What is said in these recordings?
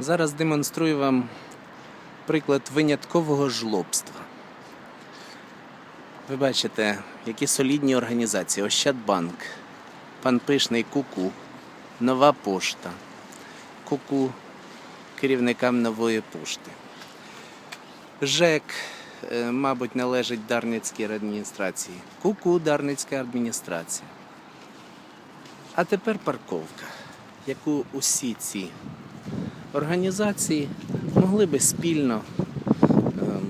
Зараз демонструю вам приклад виняткового жлобства. Ви бачите, які солідні організації: Ощадбанк, пан Пишний Куку, Нова пошта, Куку керівникам нової пошти. ЖЕК, е, мабуть, належить Дарницькій адміністрації. Куку Дарницька адміністрація. А тепер парковка, яку усі ці організації могли би спільно ем,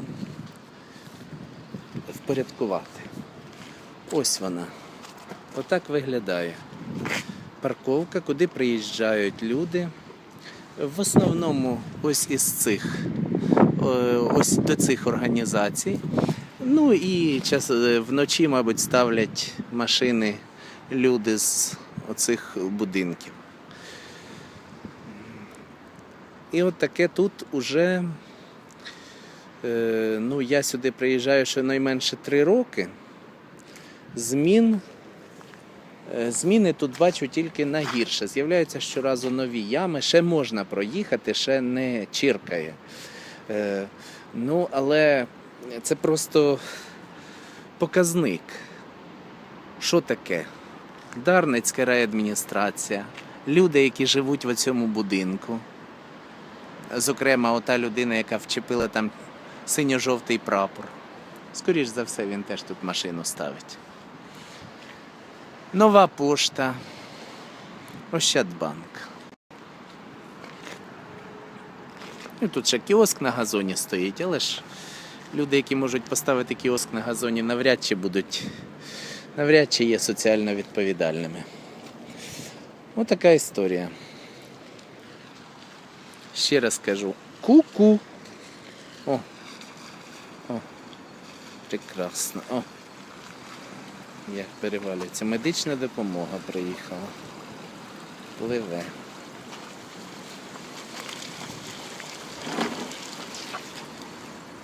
впорядкувати. Ось вона. Отак виглядає. Парковка, куди приїжджають люди. В основному ось із цих, е, ось до цих організацій. Ну і час, е, вночі, мабуть, ставлять машини люди з оцих будинків. І от таке тут уже. Е, ну, я сюди приїжджаю щонайменше три роки. Змін. е, Зміни тут бачу тільки на гірше. З'являються щоразу нові ями, ще можна проїхати, ще не чіркає. Е, ну, але це просто показник. Що таке? Дарницька райадміністрація, люди, які живуть в цьому будинку. Зокрема, ота людина, яка вчепила там синьо-жовтий прапор. Скоріш за все, він теж тут машину ставить. Нова пошта. Ощадбанк. І тут ще кіоск на газоні стоїть, але ж люди, які можуть поставити кіоск на газоні, навряд чи будуть, навряд чи є соціально відповідальними. Отака історія. Ще раз кажу. Ку-ку. О. О. Прекрасно. О. Як перевалюється. Медична допомога приїхала. Пливе.